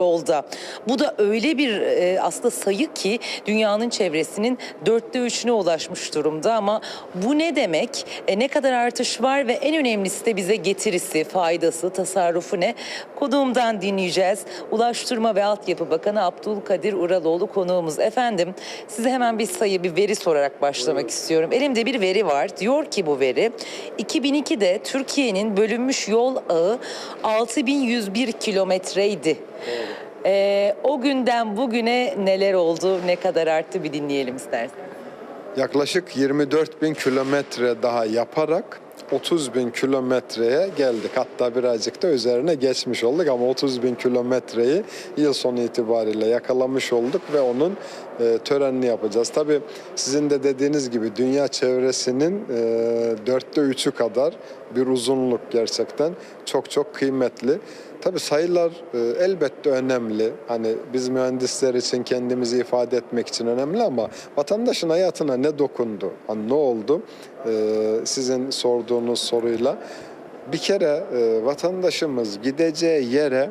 yolda. Bu da öyle bir e, aslında sayı ki dünyanın çevresinin dörtte üçüne ulaşmış durumda ama bu ne demek? E, ne kadar artış var ve en önemlisi de bize getirisi, faydası, tasarrufu ne? Konuğumdan dinleyeceğiz. Ulaştırma ve Altyapı Bakanı Abdülkadir Uraloğlu konuğumuz. Efendim size hemen bir sayı, bir veri sorarak başlamak istiyorum. Elimde bir veri var. Diyor ki bu veri 2002'de Türkiye'nin bölünmüş yol ağı 6101 kilometreydi. Ee, o günden bugüne neler oldu, ne kadar arttı bir dinleyelim istersen. Yaklaşık 24 bin kilometre daha yaparak 30 bin kilometreye geldik. Hatta birazcık da üzerine geçmiş olduk ama 30 bin kilometreyi yıl sonu itibariyle yakalamış olduk ve onun e, törenini yapacağız. Tabii sizin de dediğiniz gibi dünya çevresinin e, dörtte üçü kadar bir uzunluk gerçekten çok çok kıymetli. Tabii sayılar e, elbette önemli. Hani biz mühendisler için kendimizi ifade etmek için önemli ama vatandaşın hayatına ne dokundu? Hani ne oldu? E, sizin sorduğunuz soruyla bir kere e, vatandaşımız gideceği yere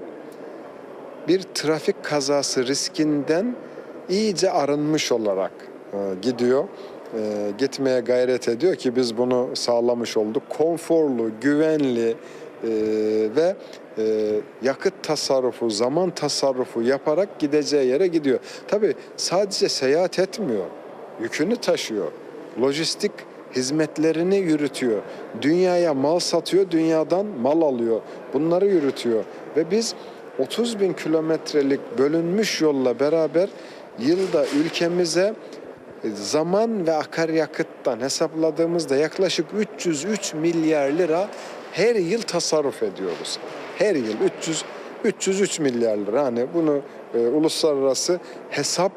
bir trafik kazası riskinden iyice arınmış olarak e, gidiyor. E, gitmeye gayret ediyor ki biz bunu sağlamış olduk. Konforlu, güvenli e, ve e, yakıt tasarrufu, zaman tasarrufu yaparak gideceği yere gidiyor. Tabii sadece seyahat etmiyor, yükünü taşıyor, lojistik hizmetlerini yürütüyor. Dünyaya mal satıyor, dünyadan mal alıyor. Bunları yürütüyor. Ve biz 30 bin kilometrelik bölünmüş yolla beraber yılda ülkemize e, zaman ve akaryakıttan hesapladığımızda yaklaşık 303 milyar lira her yıl tasarruf ediyoruz. Her yıl 300 303 milyar lira. Hani bunu e, uluslararası hesap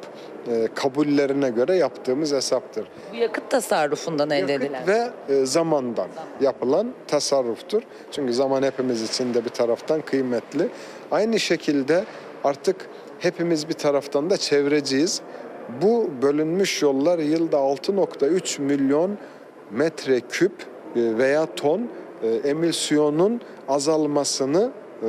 e, kabullerine göre yaptığımız hesaptır. Bu yakıt tasarrufundan elde Yakıt edilen. ve e, zamandan yapılan tasarruftur. Çünkü zaman hepimiz için de bir taraftan kıymetli. Aynı şekilde artık hepimiz bir taraftan da çevreciyiz. Bu bölünmüş yollar yılda 6.3 milyon metreküp e, veya ton e, emisyonun azalmasını e,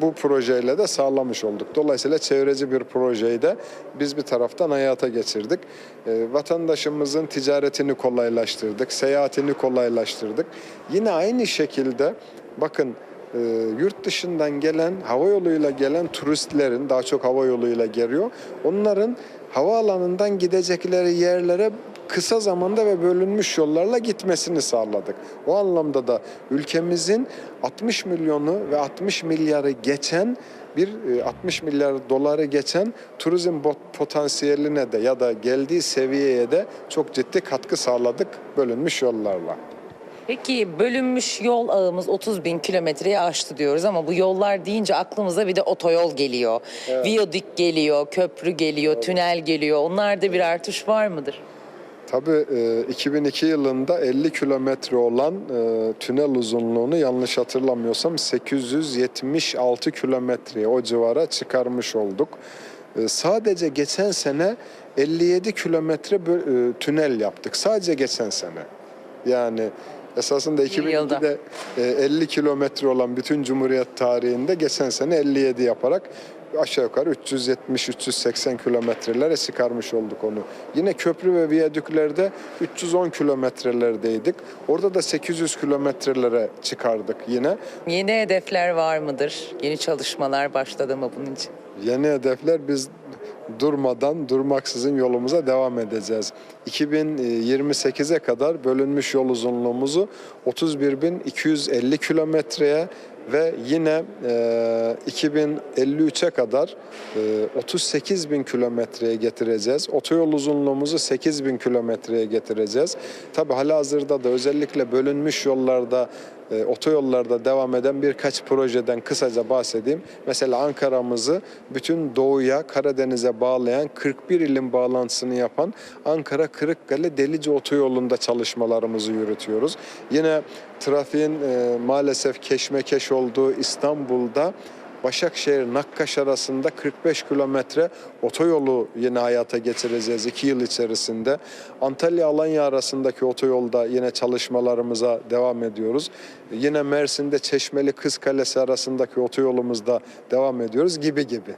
bu projeyle de sağlamış olduk. Dolayısıyla çevreci bir projeyi de biz bir taraftan hayata geçirdik. E, Vatandaşımızın ticaretini kolaylaştırdık, seyahatini kolaylaştırdık. Yine aynı şekilde bakın e, yurt dışından gelen, hava yoluyla gelen turistlerin, daha çok hava yoluyla geliyor, onların havaalanından gidecekleri yerlere kısa zamanda ve bölünmüş yollarla gitmesini sağladık. O anlamda da ülkemizin 60 milyonu ve 60 milyarı geçen bir e, 60 milyar doları geçen turizm potansiyeline de ya da geldiği seviyeye de çok ciddi katkı sağladık bölünmüş yollarla. Peki bölünmüş yol ağımız 30 bin kilometreyi aştı diyoruz ama bu yollar deyince aklımıza bir de otoyol geliyor. Viyadük geliyor, köprü geliyor, tünel geliyor. Onlarda bir artış var mıdır? Tabii e, 2002 yılında 50 kilometre olan e, tünel uzunluğunu yanlış hatırlamıyorsam 876 kilometreye o civara çıkarmış olduk. E, sadece geçen sene 57 kilometre e, tünel yaptık. Sadece geçen sene. Yani esasında yılda. 2002'de e, 50 kilometre olan bütün Cumhuriyet tarihinde geçen sene 57 yaparak aşağı yukarı 370-380 kilometrelere çıkarmış olduk onu. Yine köprü ve viyadüklerde 310 kilometrelerdeydik. Orada da 800 kilometrelere çıkardık yine. Yeni hedefler var mıdır? Yeni çalışmalar başladı mı bunun için? Yeni hedefler biz durmadan, durmaksızın yolumuza devam edeceğiz. 2028'e kadar bölünmüş yol uzunluğumuzu 31.250 kilometreye ve yine e, 2053'e kadar e, 38 bin kilometreye getireceğiz. Otoyol uzunluğumuzu 8 bin kilometreye getireceğiz. Tabi halihazırda da özellikle bölünmüş yollarda e, otoyollarda devam eden birkaç projeden kısaca bahsedeyim. Mesela Ankara'mızı bütün doğuya, Karadeniz'e bağlayan 41 ilin bağlantısını yapan Ankara Kırıkkale Delice otoyolunda çalışmalarımızı yürütüyoruz. Yine trafiğin e, maalesef keşmekeş olduğu İstanbul'da Başakşehir Nakkaş arasında 45 kilometre otoyolu yine hayata geçireceğiz 2 yıl içerisinde. Antalya Alanya arasındaki otoyolda yine çalışmalarımıza devam ediyoruz. Yine Mersin'de Çeşmeli Kız Kalesi arasındaki otoyolumuzda devam ediyoruz gibi gibi.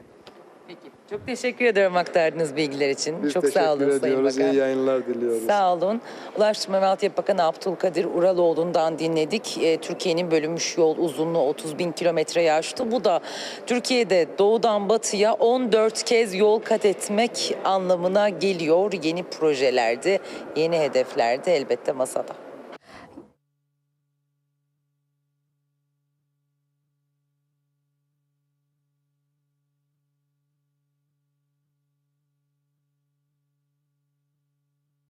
Çok teşekkür ederim aktardığınız bilgiler için. Biz Çok sağ olun Sayın ediyoruz. Bakan. İyi yayınlar diliyoruz. Sağ olun. Ulaştırma ve Altyapı Bakanı Abdülkadir Uraloğlu'ndan dinledik. E, Türkiye'nin bölünmüş yol uzunluğu 30 bin kilometreyi aştı. Bu da Türkiye'de doğudan batıya 14 kez yol kat etmek anlamına geliyor. Yeni projelerde, yeni hedeflerde elbette masada.